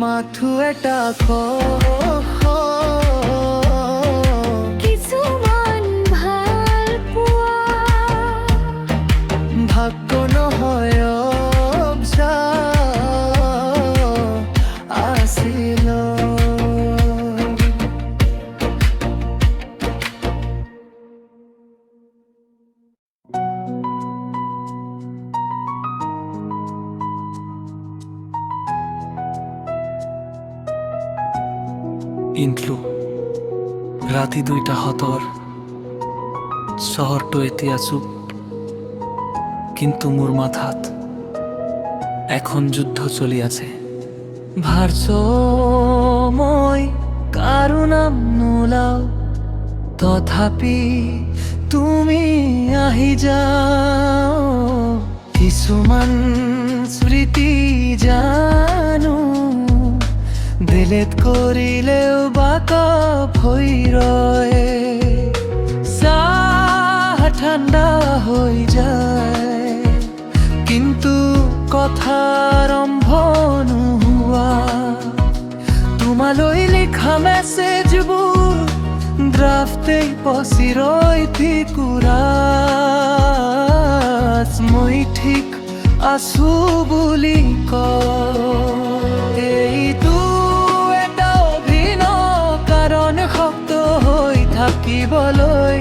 মাথো এটা ক ইন্ট্লো ৰাতি দুইটা সতৰ চহৰটো এতিয়া চুপ, কিন্তু মোৰ মাথাত এখন যুদ্ধ চলি আছে ভাৰছ মই কাৰো নাম নোলাও, তথাপি তুমি আহি যাও। কিছুমান স্মৃতি জানো দিলেত কৰিলেও বাকপ হৈ ৰয় চাহ ঠাণ্ডা হৈ যায়। কিন্তু কথা আৰম্ভ নোহোৱা তোমালৈ লিখা মেছেজবোৰ ড্ৰাফটেই পচি ৰৈ ঠিকুৰাজ মই ঠিক আছো বুলি ক থাকিবলৈ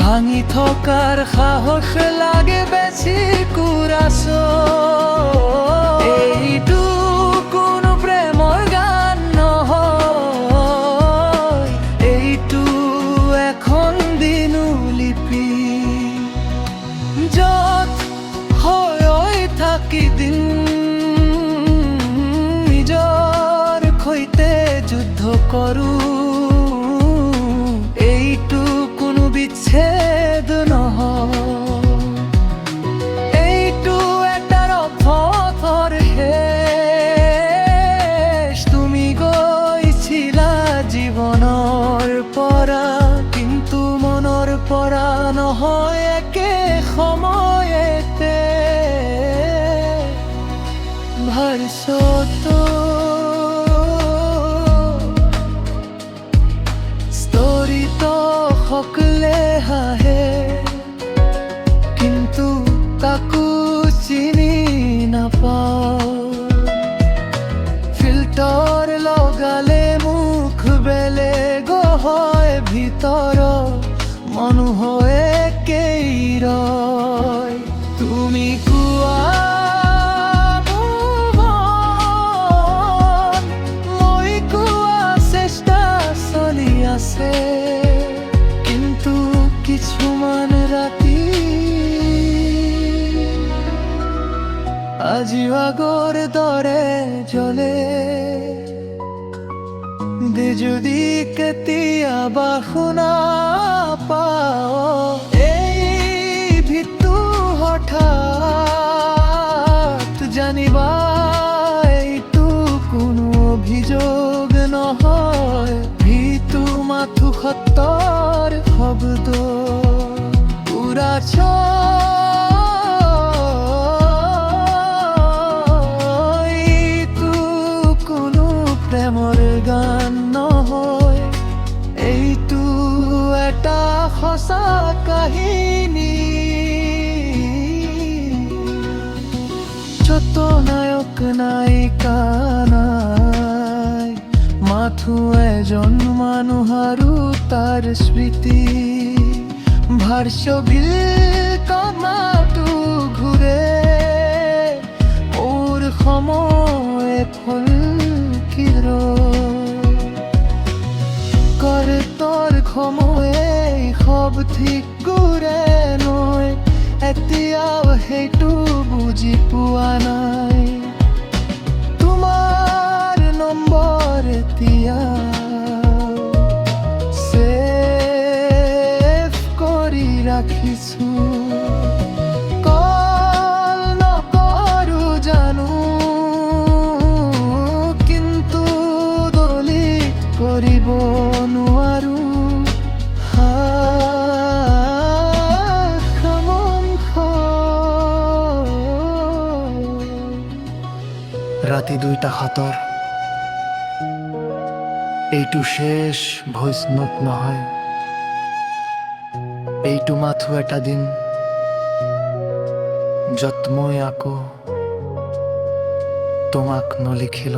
ভাঙি থকাৰ সাহস লাগে বেছি কুৰাছ এইটো কোনো প্ৰেমৰ গান নহয়। এইটো এখন দিনুলিপি য'ত হৈ থাকি দিন নিজৰ সৈতে যুদ্ধ কৰোঁ চিনি না পা আজিও আগৰ দৰে জ্বলে। দে যদি কেতিয়াবা শুনা পাওঁ। নাই মাথো এজন মানুহ আৰু তাৰ স্মৃতি। ভাৰ্চভিল কমাটো ঘূৰে মোৰ সময় ফলকিৰ কৰে তোৰ সময়ে সব ঠিক কৰে নয়, এতিয়াও সেইটো বুজি পোৱা নাই। এতিয়া ছেভ কৰি ৰাখিছো কল নকৰো জানো কিন্তু দলিত কৰিব নোৱাৰো ৰাতি দুইটা হাতৰ এইটো শেষ নোট নহয়। এইটো মাথো এটা দিন। য'ত মই আকৌ তোমাক নলিখি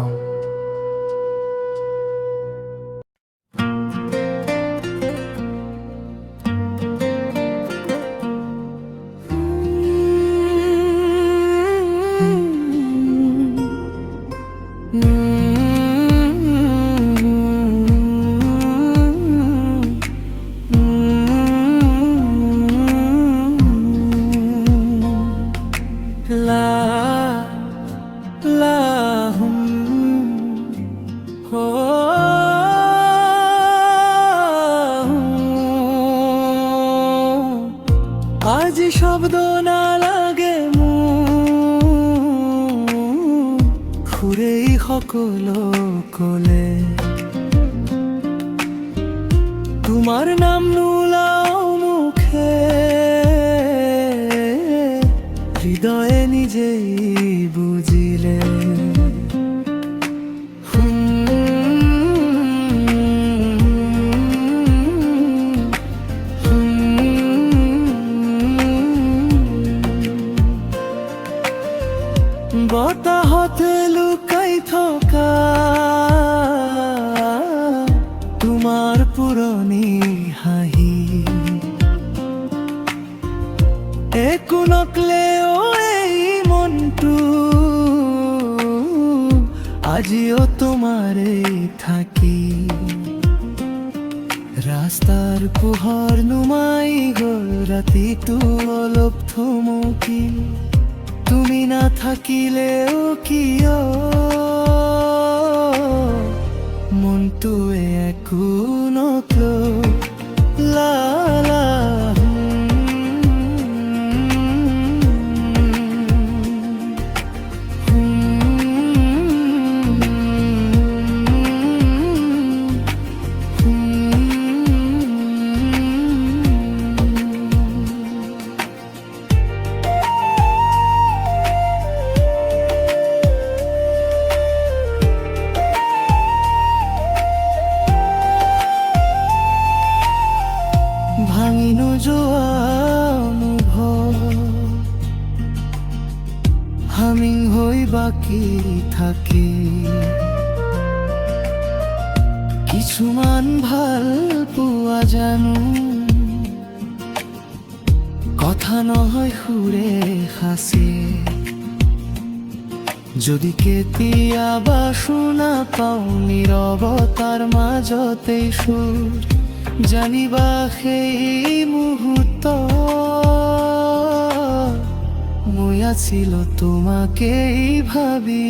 ভালো পোৱা জানো কথা নহয় সুৰে সাঁচে যদি কেতিয়াবা শুনা পাওঁ নীৰৱতাৰ মাজতেই সুৰ জানিবা সেই মুহূৰ্ত মই আছিলো তোমাকেই ভাবি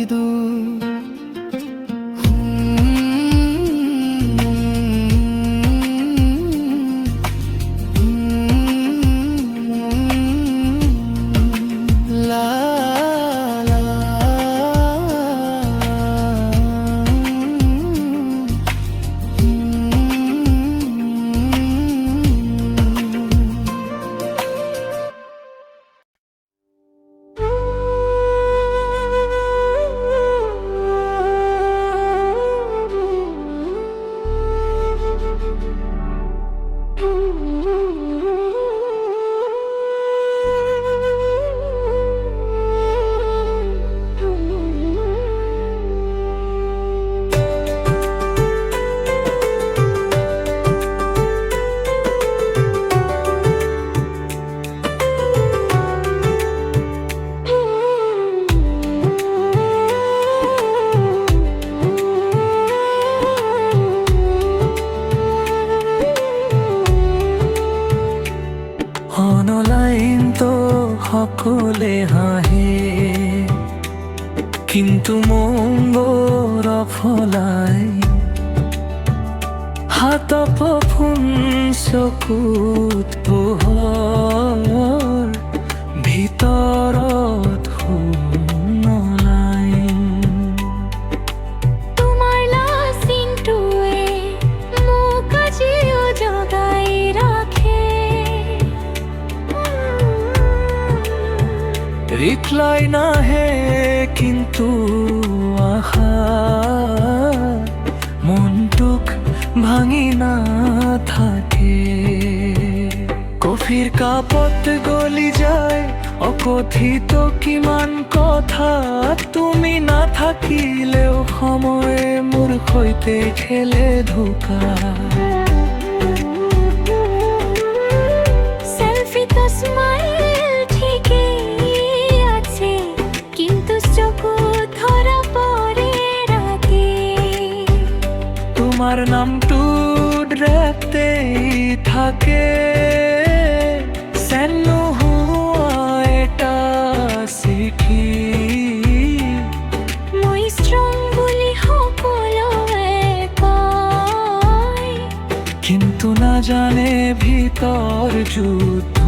কিন্তু মঙ্গর ফলাই হাত ফুন সকুত পোহৰ ভাঙি না থাকে। কফির কাপত গলি যায়, অকথিত কিমান কথা। তুমি নাথাকিলেও সময়ে মোৰ সৈতে খেলে ধোকা। তোমার নাম নামটো রাখতেই থাকে। এটা মই বুলি কিন্তু নাজানে ভিতৰ যুদ্ধ।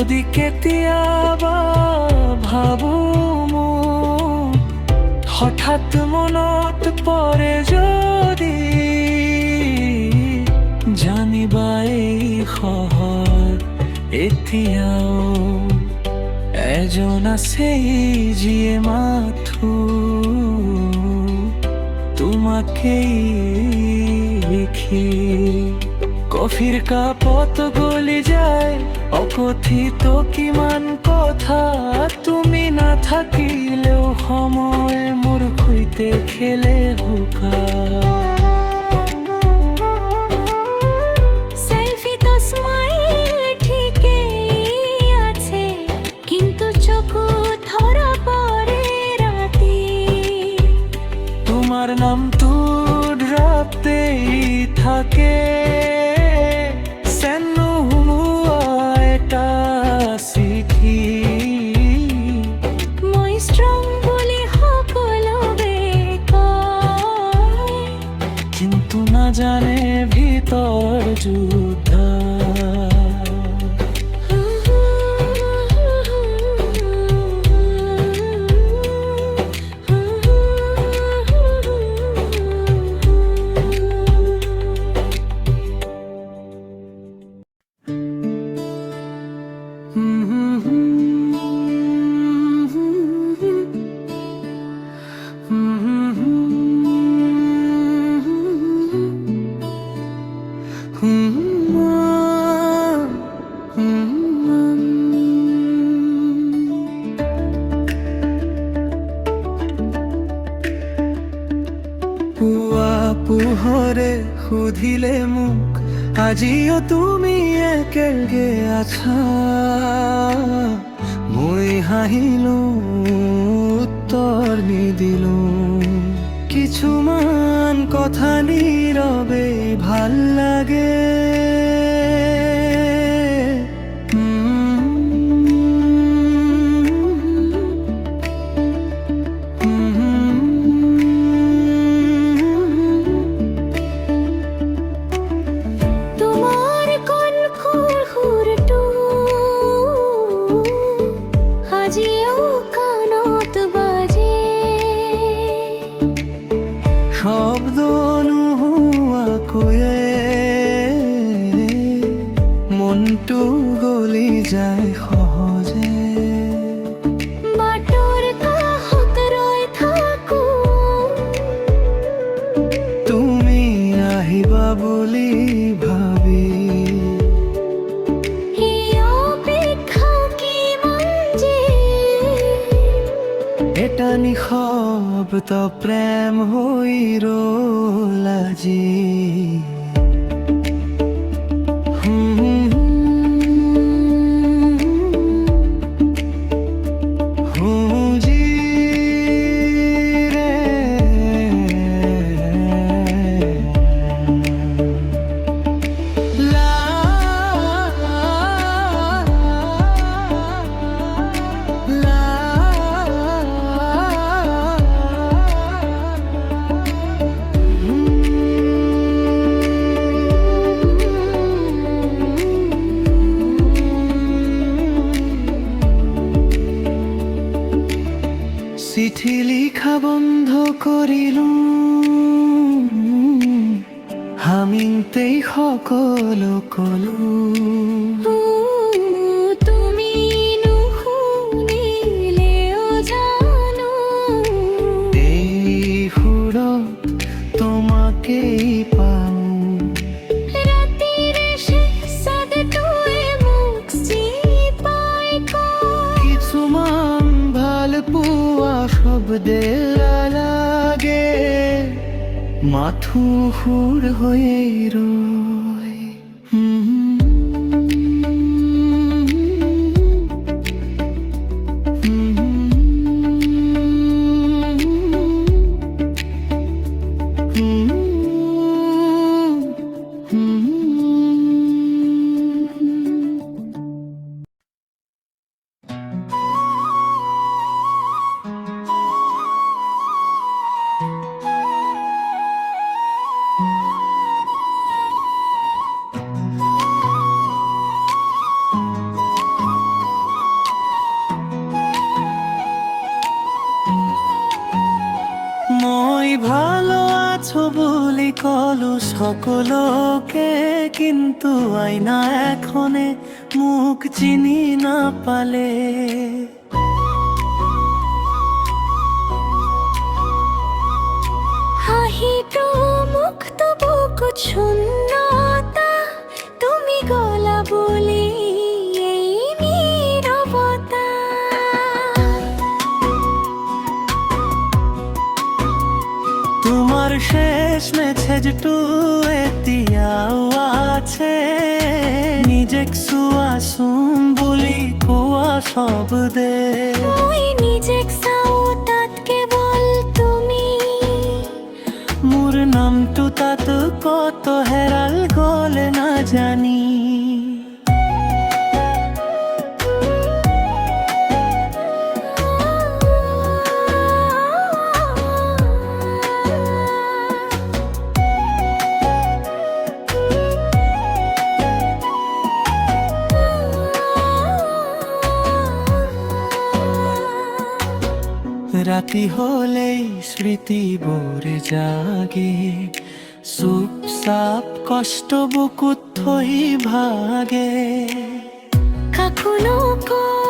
যদি কেতিয়াবা ভাবো হঠাৎ মনত পৰে যদি জানিবা এই এতিয়াও এজন আছে যিয়ে মাথো তোমাকেই লিখি। কফিৰ কাপত গলি যায় অকথিত কিমান কথা? তুমি নাথাকিলেও সময় মোৰ সৈতে খেলে হুকা। তোমার নামটো রাখতেই থাকে। নিশব্দ প্রেম হৈ ৰ'ল বন্ধ করিল হামিংতেই সকলো কলো হৈয়ে সকলোকে কিন্তু আয়না এখনে মুখ চিনি না পালে। হাঁহিটো মুখ তবু কুছুন্নতা তুমি গলা বলি শেষ মেছেজটো এতিয়াও আছে। নিজেক সুয়াসুম বুলি কোৱা শব্দে মই নিজেক চাওঁ তাত কেৱল তুমি। মোৰ নামটো তাত কত হেৰাল গ'ল নাজানি ৰাতি হলেই স্মৃতিবোৰ জাগে। চুপ সাপ কষ্ট বুকুত থৈ ভাগে। কাকুলো নকওঁ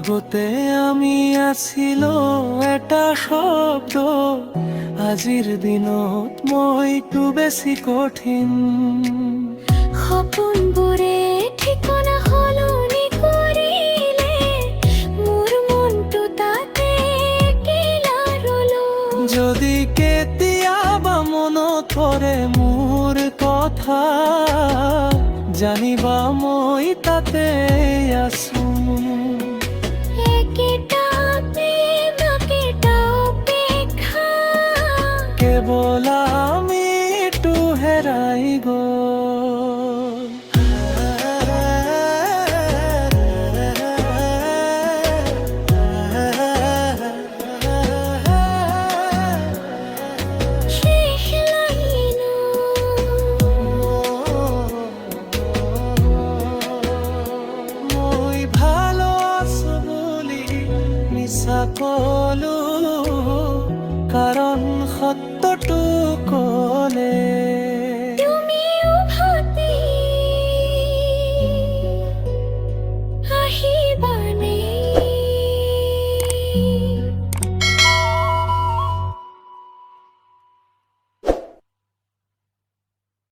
আগতে আমি আছিল এটা শব্দ। আজিৰ দিনত মইতো বেছি কঠিন। সপোনবোৰে ঠিকনা সলনি কৰিলে মোৰ মনটো তাতে যদি কেতিয়াবা মনত পৰে মোৰ কথা জানিবা মই তাতে আছো।